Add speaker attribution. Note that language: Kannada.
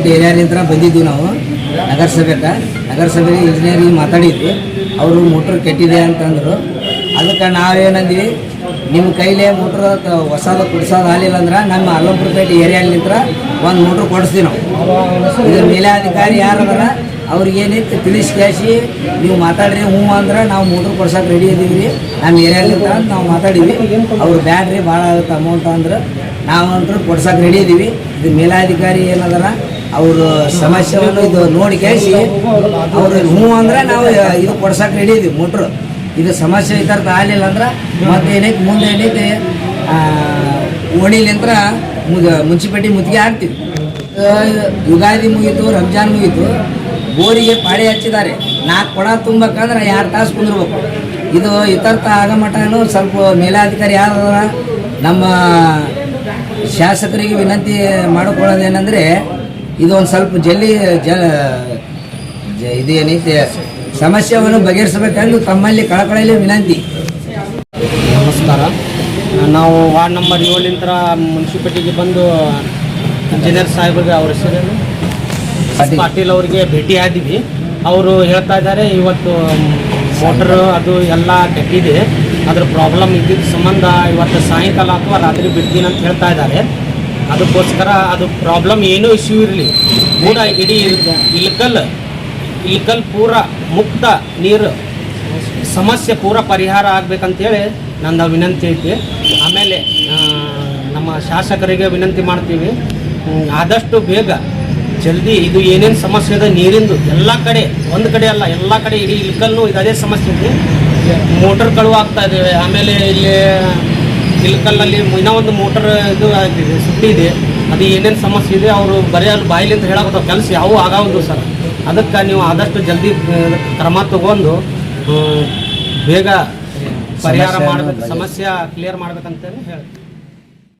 Speaker 1: ಅಲ್ಲಂಪುರಪೇಟೆ ಏರಿಯಾಲಿಂದ ಬಂದಿದ್ದೀವಿ ನಾವು ನಗರಸಭೆಗೆ ನಗರಸಭೆ ಇಂಜಿನಿಯರಿಗೆ ಮಾತಾಡಿದ್ವಿ. ಅವರು ಮೋಟ್ರ್ ಕೆಟ್ಟಿದೆ ಅಂತಂದರು. ಅದಕ್ಕೆ ನಾವೇನಂದ್ವಿ, ನಿಮ್ಮ ಕೈಲೇ ಮೋಟ್ರ್ ಹೊಸದು ಕೊಡ್ಸೋದು ಆಗಲಿಲ್ಲ ಅಂದ್ರೆ ನಮ್ಮ ಅಲ್ಲಂಪುರಪೇಟೆ ಏರಿಯಾಲಿಂದ ಒಂದು ಮೋಟ್ರ್ ಕೊಡಿಸ್ತೀವಿ ನಾವು. ಇದ್ರ ಮೇಲಾಧಿಕಾರಿ ಯಾರದಾರ, ಅವ್ರಿಗೆ ಏನೈತೆ ತಿಳಿಸಿ ಕ್ಯಾಸಿ ನೀವು ಮಾತಾಡ್ರಿ ಹ್ಞೂ ಅಂದ್ರೆ ನಾವು ಮೋಟ್ರ್ ಕೊಡ್ಸೋಕೆ ರೆಡಿ ಇದ್ದೀವಿ ರೀ ನಮ್ಮ ಏರಿಯಾಲಿಂದ ನಾವು ಮಾತಾಡೀವಿ ಅವ್ರು ಬ್ಯಾಡ್ರಿ ಭಾಳ ಆಗುತ್ತೆ ಅಮೌಂಟ್ ಅಂದ್ರೆ, ನಾವಂತೂ ಕೊಡ್ಸೋಕೆ ರೆಡಿ ಇದ್ದೀವಿ. ಇದು ಮೇಲಾಧಿಕಾರಿ ಏನದಾರ ಅವರು ಸಮಸ್ಯೆಯನ್ನು ಇದು ನೋಡಿ ಕೇಳಿಸಿ, ಅವ್ರು ಹ್ಞೂ ಅಂದ್ರೆ ನಾವು ಇದು ಕೊಡ್ಸಕ್ಕೆ ರೆಡಿ ಇದೀವಿ, ಮೋಟ್ರು. ಇದು ಸಮಸ್ಯೆ ಇದ್ದಾರ್ಥ ಆಗಲಿಲ್ಲ ಅಂದ್ರೆ ಮತ್ತೆ ಏನೈತೆ, ಮುಂದೆ ಏನೈತೆ ಓಣಿಲಿಂತ್ರ ಮುಗ, ಮುನ್ಸಿಪಾಲ್ಟಿ ಮುತ್ತಿಗೆ ಹಾಕ್ತೀವಿ. ಯುಗಾದಿ ಮುಗೀತು, ರಂಜಾನ್ ಮುಗೀತು, ಬೋರಿಗೆ ಪಾಳಿ ಹಚ್ಚಿದ್ದಾರೆ. ನಾಲ್ಕು ಕೊಡ ತುಂಬಕಂದ್ರೆ ಎರಡು ತಾಸು ಕುಂದಿರ್ಬೇಕು. ಇದು ಇತರ್ಥ ಆಗ ಮಟನು ಸ್ವಲ್ಪ ಮೇಲಾಧಿಕಾರಿ ಯಾರು ನಮ್ಮ ಶಾಸಕರಿಗೆ ವಿನಂತಿ ಮಾಡಿಕೊಳ್ಳೋದೇನೆಂದರೆ ಇದು ಒಂದು ಸ್ವಲ್ಪ ಜಲ್ಲಿ ಇದು ಏನೈತೆ ಸಮಸ್ಯೆಯನ್ನು ಬಗೆಹರಿಸಬೇಕೆಂದು ತಮ್ಮಲ್ಲಿ ಕಳಕಳಲ್ಲಿ ವಿನಂತಿ.
Speaker 2: ನಮಸ್ಕಾರ. ನಾವು ವಾರ್ಡ್ ನಂಬರ್ ಏಳಿಂದ ಮುನ್ಸಿಪಾಲ್ಟಿಗೆ ಬಂದು ಇಂಜಿನಿಯರ್ ಸಾಹೇಬ್ರಿಗೆ ಅವ್ರ ಹೆಸರೇನು.
Speaker 1: ಪಾಟೀಲ್
Speaker 2: ಅವರಿಗೆ ಭೇಟಿ ಆದಿವಿ. ಅವರು ಹೇಳ್ತಾ ಇದ್ದಾರೆ, ಇವತ್ತು ಮೋಟರ್ ಅದು ಎಲ್ಲ ಕೆಟ್ಟಿದೆ. ಅದ್ರ ಪ್ರಾಬ್ಲಮ್ ಇದ್ದಿದ್ದ ಸಂಬಂಧ ಇವತ್ತು ಸಾಯಂಕಾಲ ಅಥವಾ ರಾತ್ರಿ ಬಿಡ್ತೀನಿ ಅಂತ ಹೇಳ್ತಾ ಇದ್ದಾರೆ. ಅದಕ್ಕೋಸ್ಕರ ಅದು ಪ್ರಾಬ್ಲಮ್ ಏನೂ ಇಶ್ಯೂ ಇರಲಿ. ಪೂರ ಇಡೀ ಇಲ್ಕಲ್ ಇಲ್ಕಲ್ ಪೂರ ಮುಕ್ತ ನೀರು, ಸಮಸ್ಯೆ ಪೂರ ಪರಿಹಾರ ಆಗ್ಬೇಕಂತೇಳಿ ನಂದು ವಿನಂತಿ ಐತಿ. ಆಮೇಲೆ ನಮ್ಮ ಶಾಸಕರಿಗೆ ವಿನಂತಿ ಮಾಡ್ತೀವಿ. ಆದಷ್ಟು ಬೇಗ ಜಲ್ದಿ ಇದು ಏನೇನು ಸಮಸ್ಯೆ ಇದೆ, ನೀರಿಂದು ಎಲ್ಲ ಕಡೆ, ಒಂದು ಕಡೆ ಅಲ್ಲ, ಎಲ್ಲ ಕಡೆ ಇಡೀ ಇಲ್ಕಲ್ಲು ಇದು, ಅದೇ ಸಮಸ್ಯೆ ಇದೆ ಮೋಟರ್ ಕಳುವಾಗ್ತಾ ಇದ್ದೇವೆ ಆಮೇಲೆ ಇಲ್ಲಿ ಇಲ್ಕಲ್ಲಲ್ಲಿ ಇನ್ನೂ ಒಂದು ಮೋಟರ್ ಇದು ಸುಟ್ಟಿದೆ ಅದು ಏನೇನು ಸಮಸ್ಯೆ ಇದೆ ಅವರು ಬರೀ ಅಲ್ಲಿ ಅಂತ ಹೇಳಬಹುದು ಕೆಲಸ ಯಾವೂ ಆಗಾವದು ಸರ್. ಅದಕ್ಕೆ ನೀವು ಆದಷ್ಟು ಜಲ್ದಿ ಕ್ರಮ ತಗೊಂಡು ಬೇಗ ಪರಿಹಾರ ಮಾಡಬೇಕು ಸಮಸ್ಯೆ ಕ್ಲಿಯರ್ ಮಾಡ್ಬೇಕಂತೇಳಿ ಹೇಳಿ